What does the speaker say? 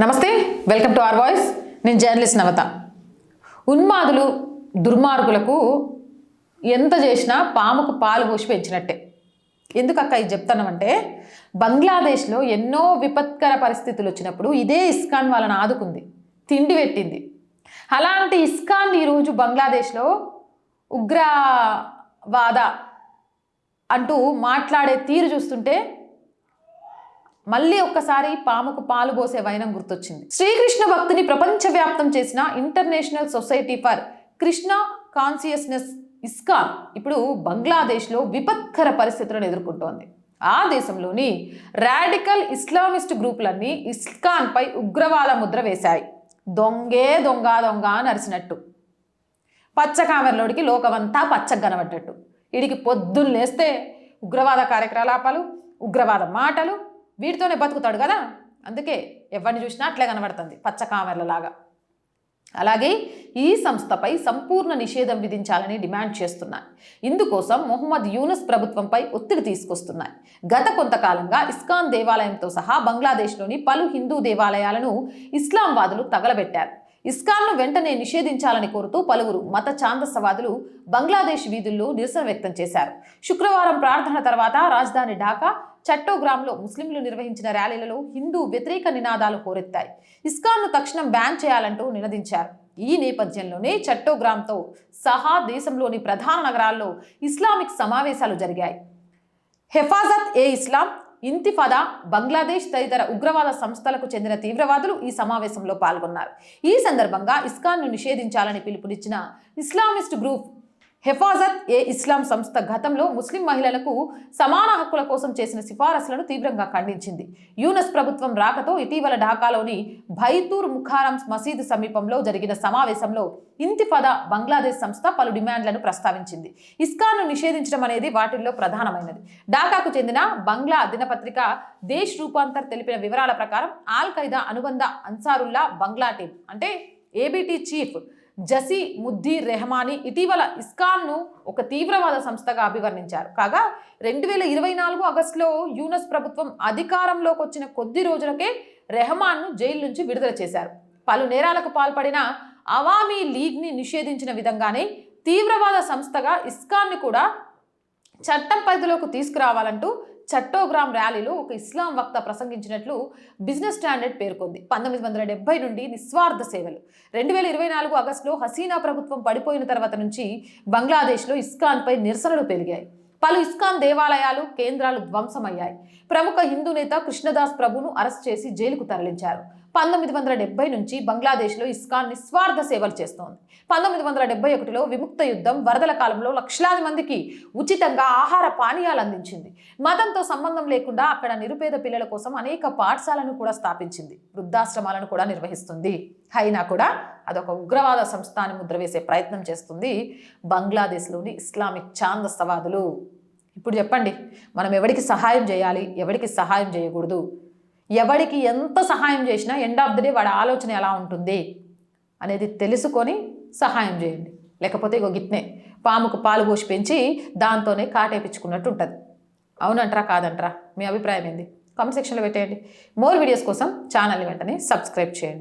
నమస్తే welcome to R voice. నేను journalist Navata. ఉన్మాదులు దుర్మార్గులకు ఎంత చేసినా పాముకు పాలు పోసి పెంచినట్టే. ఎందుకు అక్క ఇది చెప్తానంటే బంగ్లాదేశ్లో ఎన్నో విపత్కర పరిస్థితులు వచ్చినప్పుడు ఇదే ఇస్కాన్ వాళ్ళని ఆదుకుంది తిండి పెట్టింది. అలాంటి ఇస్కాన్ ఈరోజు బంగ్లాదేశ్లో ఉగ్రవాద అంటూ మాట్లాడే తీరు చూస్తుంటే మళ్ళీ ఒక్కసారి పాముకు పాలు పోసే వైనం గుర్తొచ్చింది. శ్రీకృష్ణ భక్తిని ప్రపంచవ్యాప్తం చేసిన international society for Krishna consciousness ISKCON ఇప్పుడు బంగ్లాదేశ్లో విపత్కర పరిస్థితులను ఎదుర్కొంటోంది. ఆ దేశంలోని రాడికల్ ఇస్లామిస్ట్ గ్రూపులన్నీ ఇస్కాన్పై ఉగ్రవాద ముద్ర వేశాయి. దొంగే దొంగ దొంగ నరిసినట్టు పచ్చకామెరలోడికి లోకమంతా పచ్చగా కనబడ్డట్టు వీడికి పొద్దున్నేస్తే ఉగ్రవాద కార్యకలాపాలు ఉగ్రవాద మాటలు వీటితోనే బతుకుతాడు కదా? అందుకే ఎవరిని చూసినా అట్లే కనబడుతుంది పచ్చ కామెర్లలాగా. అలాగే ఈ సంస్థపై సంపూర్ణ నిషేధం విధించాలని డిమాండ్ చేస్తున్నాయి. ఇందుకోసం మొహమ్మద్ యూనస్ ప్రభుత్వంపై ఒత్తిడి తీసుకొస్తున్నాయి. గత కొంతకాలంగా ఇస్కాన్ దేవాలయంతో సహా బంగ్లాదేశ్లోని పలు హిందూ దేవాలయాలను ఇస్లాంవాదులు తగలబెట్టారు. ఇస్కాన్ను వెంటనే నిషేధించాలని కోరుతూ పలువురు మత ఛాందసవాదులు బంగ్లాదేశ్ వీధుల్లో నిరసన వ్యక్తం చేశారు. శుక్రవారం ప్రార్థన తర్వాత రాజధాని ఢాకా చట్టోగ్రామ్లో ముస్లింలు నిర్వహించిన ర్యాలీలలో హిందూ వ్యతిరేక నినాదాలు హోరెత్తాయి. ఇస్కాన్ను తక్షణం బ్యాన్ చేయాలంటూ నినదించారు. ఈ నేపథ్యంలోనే చట్టోగ్రామ్తో సహా దేశంలోని ప్రధాన నగరాల్లో ఇస్లామిక్ సమావేశాలు జరిగాయి. హెఫాజత్ ఏ ఇస్లాం ఇంతిఫాదా బంగ్లాదేశ్ తదితర ఉగ్రవాద సంస్థలకు చెందిన తీవ్రవాదులు ఈ సమావేశంలో పాల్గొన్నారు. ఈ సందర్భంగా ఇస్కాన్ను నిషేధించాలని పిలుపునిచ్చిన ఇస్లామిస్ట్ గ్రూప్ హెఫాజత్ ఏ ఇస్లాం సంస్థ గతంలో ముస్లిం మహిళలకు సమాన హక్కుల కోసం చేసిన సిఫారసులను తీవ్రంగా ఖండించింది. యూనస్ ప్రభుత్వం రాకతో ఇటీవల ఢాకాలోని భైతూర్ ముఖారం మసీదు సమీపంలో జరిగిన సమావేశంలో ఇంతిఫదా బంగ్లాదేశ్ సంస్థ పలు డిమాండ్లను ప్రస్తావించింది. ఇస్కాన్ను నిషేధించడం అనేది వాటిల్లో ప్రధానమైనది. ఢాకాకు చెందిన బంగ్లా దినపత్రిక దేశ్ రూపాంతర్ తెలిపిన వివరాల ప్రకారం ఆల్ ఖైదా అనుబంధ అన్సారుల్లా బంగ్లా టీం అంటే ABT chief Jasimuddin Rahmani ఇటీవల ఇస్కాన్ను ఒక తీవ్రవాద సంస్థగా అభివర్ణించారు. కాగా రెండు వేల ఇరవై నాలుగు ఆగస్టులో యూనస్ ప్రభుత్వం అధికారంలోకి వచ్చిన కొద్ది రోజులకే రెహమాన్ను జైలు నుంచి విడుదల చేశారు. పలు నేరాలకు పాల్పడిన అవామీ లీగ్ని నిషేధించిన విధంగానే తీవ్రవాద సంస్థగా ఇస్కాన్ని కూడా చట్టం పరిధిలోకి తీసుకురావాలంటూ చట్టోగ్రామ్ ర్యాలీలో ఒక ఇస్లాం వక్త ప్రసంగించినట్లు బిజినెస్ స్టాండర్డ్ పేర్కొంది. పంతొమ్మిది వందల డెబ్బై నుండి నిస్వార్థ సేవలు. రెండు వేల ఇరవై నాలుగు ఆగస్టులో హసీనా ప్రభుత్వం పడిపోయిన తర్వాత నుంచి బంగ్లాదేశ్లో ఇస్కాన్పై నిరసనలు పెరిగాయి. పలు ఇస్కాన్ దేవాలయాలు కేంద్రాలు ధ్వంసమయ్యాయి. ప్రముఖ హిందూ నేత కృష్ణదాస్ ప్రభును అరెస్ట్ చేసి జైలుకు తరలించారు. పంతొమ్మిది వందల డెబ్బై నుంచి బంగ్లాదేశ్లో ఇస్కాన్ నిస్వార్థ సేవలు చేస్తోంది. పంతొమ్మిది వందల డెబ్బై ఒకటిలో విముక్త యుద్ధం వరదల కాలంలో లక్షలాది మందికి ఉచితంగా ఆహార పానీయాలు అందించింది. మతంతో సంబంధం లేకుండా అక్కడ నిరుపేద పిల్లల కోసం అనేక పాఠశాలను కూడా స్థాపించింది. వృద్ధాశ్రమాలను కూడా నిర్వహిస్తుంది. అయినా కూడా అదొక ఉగ్రవాద సంస్థ అని ముద్ర వేసే ప్రయత్నం చేస్తుంది బంగ్లాదేశ్లోని ఇస్లామిక్ ఛాందస్తవాదులు ఇప్పుడు చెప్పండి మనం ఎవరికి సహాయం చేయాలి? ఎవరికి సహాయం చేయకూడదు? ఎవడికి ఎంత సహాయం చేసినా ఎండ్ ఆఫ్ ది డే వాడి ఆలోచన ఎలా ఉంటుంది అనేది తెలుసుకొని సహాయం చేయండి. లేకపోతే ఇగో గిట్నే పాముకు పాలు పోసి పెంచి దాంతోనే కాటేపించుకున్నట్టు ఉంటుంది. అవునంటారా కాదంటారా? మీ అభిప్రాయం ఏంది? కామెంట్ సెక్షన్లో పెట్టేయండి. మోర్ వీడియోస్ కోసం ఛానల్ని వెంటనే సబ్స్క్రైబ్ చేయండి.